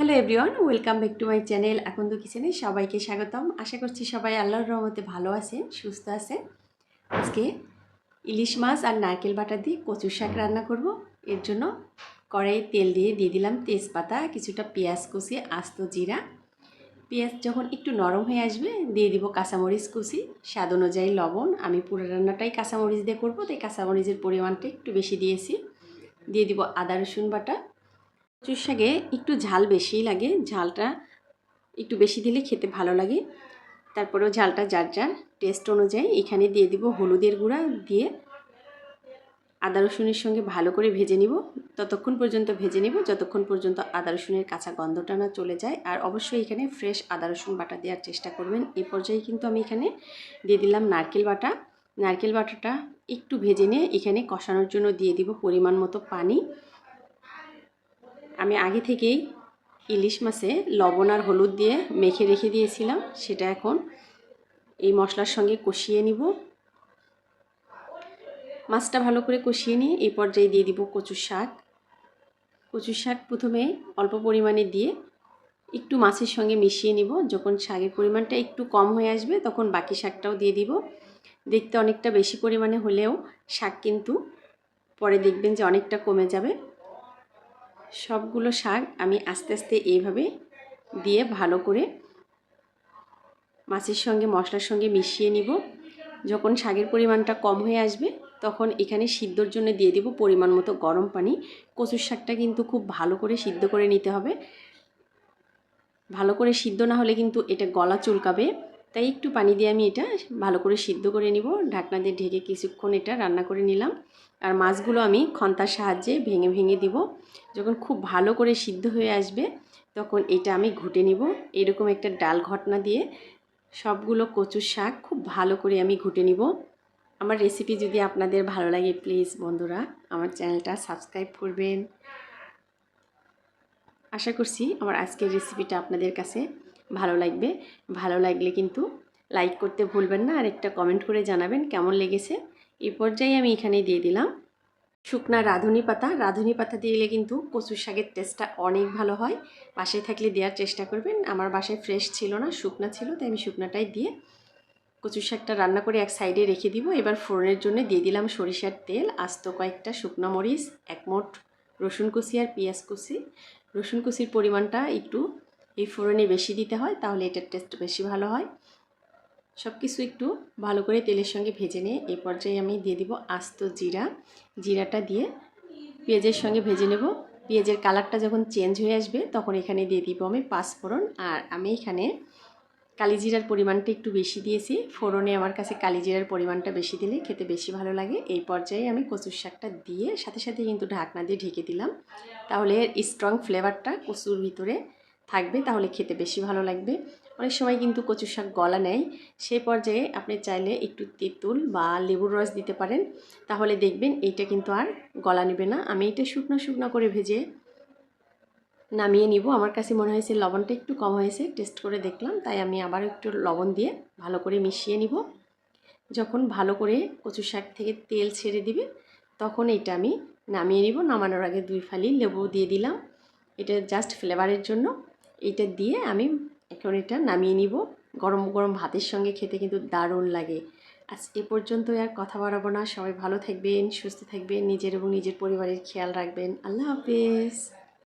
Hello everyone welcome back to my channel এখন তো কিচেনে সবাইকে স্বাগতম। আশা করছি সবাই আল্লাহর রহমতে ভালো আছে, সুস্থ আছে। আজকে ইলিশ মাছ আর নারকেল বাটা দিয়ে কচুর শাক রান্না করব। এর জন্য কড়াইয়ে তেল দিয়ে দিয়ে দিলাম তেজপাতা, কিছুটা পেঁয়াজ কুচি, আস্ত জিরা। পেঁয়াজ যখন একটু নরম হয়ে আসবে, দিয়ে দিব কাঁচামরিচ কুচি। স্বাদ অনুযায়ী লবণ। আমি পুরো রান্নাটাই কাঁচামরিচ দিয়ে করব, তাই কাঁচামরিচের পরিমাণটা একটু বেশি দিয়েছি। দিয়ে দিব আদা রসুন বাটা কচুর শাকে একটু ঝাল বেশিই লাগে। ঝালটা একটু বেশি দিলে খেতে ভালো লাগে। তারপরেও ঝালটা যার যার টেস্ট অনুযায়ী এখানে দিয়ে দিব হলুদের গুঁড়া দিয়ে। আদা রসুনের সঙ্গে ভালো করে ভেজে নিব। ততক্ষণ পর্যন্ত ভেজে নিব। যতক্ষণ পর্যন্ত আদা রসুনের কাঁচা গন্ধটা না চলে যায়। আর অবশ্যই এখানে ফ্রেশ আদা রসুন বাটা দেওয়ার চেষ্টা করবেন। এই পর্যায়ে কিন্তু আমি এখানে দিয়ে দিলাম নারকেল বাটা। নারকেল বাটাটা একটু ভেজে নিয়ে এখানে কষানোর জন্য দিয়ে দিব পরিমাণ মতো পানি। আমি আগে থেকেই ইলিশ মাছে লবণ আর হলুদ দিয়ে মেখে রেখে দিয়েছিলাম, সেটা এখন এই মশলার সঙ্গে কষিয়ে নিব। মাছটা ভালো করে কষিয়ে নিয়ে এই পর্যায়ে দিয়ে দিব কচু শাক। কচু শাক প্রথমে অল্প পরিমাণে দিয়ে একটু মাছের সঙ্গে মিশিয়ে নিব। যখন শাকের পরিমাণটা একটু কম হয়ে আসবে, তখন বাকি শাকটাও দিয়ে দিব। দেখতে অনেকটা বেশি পরিমাণে হলেও শাক কিন্তু পরে দেখবেন যে অনেকটা কমে যাবে। সবগুলো শাক আমি আস্তে আস্তে এইভাবে দিয়ে ভালো করে মাছের সঙ্গে, মশলার সঙ্গে মিশিয়ে নিব। যখন শাকের পরিমাণটা কম হয়ে আসবে, তখন এখানে সিদ্ধর জন্য দিয়ে দিব পরিমাণ মতো গরম পানি। কচুর শাকটা কিন্তু খুব ভালো করে সিদ্ধ করে নিতে হবে। ভালো করে সিদ্ধ না হলে কিন্তু এটা গলা চুলকাবে। তাই একটু পানি দিয়ে আমি এটা ভালো করে সিদ্ধ করে নিব। ঢাকনা দিয়ে ঢেকে কিছুক্ষণ এটা রান্না করে নিলাম। আর মাছগুলো আমি খন্তার সাহায্যে ভেঙে ভেঙে দিব। যখন খুব ভালো করে সিদ্ধ হয়ে আসবে, তখন এটা আমি ঘুটে নিব। এরকম একটা ডাল ঘটনা দিয়ে সবগুলো কচুর শাক খুব ভালো করে আমি ঘুটে নিব। আমার রেসিপি যদি আপনাদের ভালো লাগে প্লিজ বন্ধুরা, আমার চ্যানেলটা সাবস্ক্রাইব করবেন। আশা করছি আমার আজকের রেসিপিটা আপনাদের কাছে ভালো লাগবে। ভালো লাগলে কিন্তু লাইক করতে ভুলবেন না। আর একটা কমেন্ট করে জানাবেন কেমন লেগেছে। এই পর্যায়ে আমি এখানে দিয়ে দিলাম। শুকনা রাঁধুনি পাতা। রাঁধুনি পাতা দিলে কিন্তু কচুর শাকের টেস্টটা অনেক ভালো হয়। বাসায় থাকলে দেওয়ার চেষ্টা করবেন। আমার বাসায় ফ্রেশ ছিল না, শুকনা ছিল, তাই আমি শুকনাটাই দিয়ে কচুর শাকটা রান্না করে এক সাইডে রেখে দিব। এবার ফোড়নের জন্য দিয়ে দিলাম সরিষার তেল, আস্ত কয়েকটা শুকনো মরিচ, এক মোট রসুন কুচি আর পেঁয়াজ কুচি। রসুন কুচির পরিমাণটা একটু এই ফোড়নে বেশি দিতে হয়, তাহলে এটার টেস্ট বেশি ভালো হয়। সব কিছু একটু ভালো করে তেলের সঙ্গে ভেজে নিয়ে এই পর্যায়ে আমি দিয়ে দিব আস্ত জিরা। জিরাটা দিয়ে পেঁয়াজের সঙ্গে ভেজে নেব। পেঁয়াজের কালারটা যখন চেঞ্জ হয়ে আসবে, তখন এখানে দিয়ে দিব আমি পাঁচফোড়ন। আর আমি এখানে কালিজিরার পরিমাণটা একটু বেশি দিয়েছি। ফোড়নে আমার কাছে কালিজিরার পরিমাণটা বেশি দিলে খেতে বেশি ভালো লাগে। এই পর্যায়ে আমি কচুর শাকটা দিয়ে সাথে সাথে কিন্তু ঢাকনা দিয়ে ঢেকে দিলাম। তাহলে স্ট্রং ফ্লেভারটা কচুর ভিতরে থাকবে, তাহলে খেতে বেশি ভালো লাগবে। অনেক সময় কিন্তু কচু শাক গলা নেয়। সেই পর্যায়ে আপনি চাইলে একটু তেঁতুল বা লেবুর রস দিতে পারেন। তাহলে দেখবেন এইটা কিন্তু আর গলা নেবে না। আমি এটা শুকনো শুকনো করে ভেজে নামিয়ে নিব। আমার কাছে মনে হয়েছে লবণটা একটু কম হয়েছে, টেস্ট করে দেখলাম। তাই আমি আবার একটু লবণ দিয়ে ভালো করে মিশিয়ে নিব। যখন ভালো করে কচু শাক থেকে তেল ছেড়ে দিবে, তখন এটা আমি নামিয়ে নিব। নামানোর আগে দুই ফালি লেবু দিয়ে দিলাম। এটা জাস্ট ফ্লেভারের জন্য। এটা দিয়ে আমি এখন এটা নামিয়ে নিব। গরম গরম ভাতের সঙ্গে খেতে কিন্তু দারুণ লাগে। আজ এ পর্যন্ত আর কথা বাড়াবো না। সবাই ভালো থাকবেন, সুস্থ থাকবেন, নিজের এবং নিজের পরিবারের খেয়াল রাখবেন। আল্লাহ হাফেজ।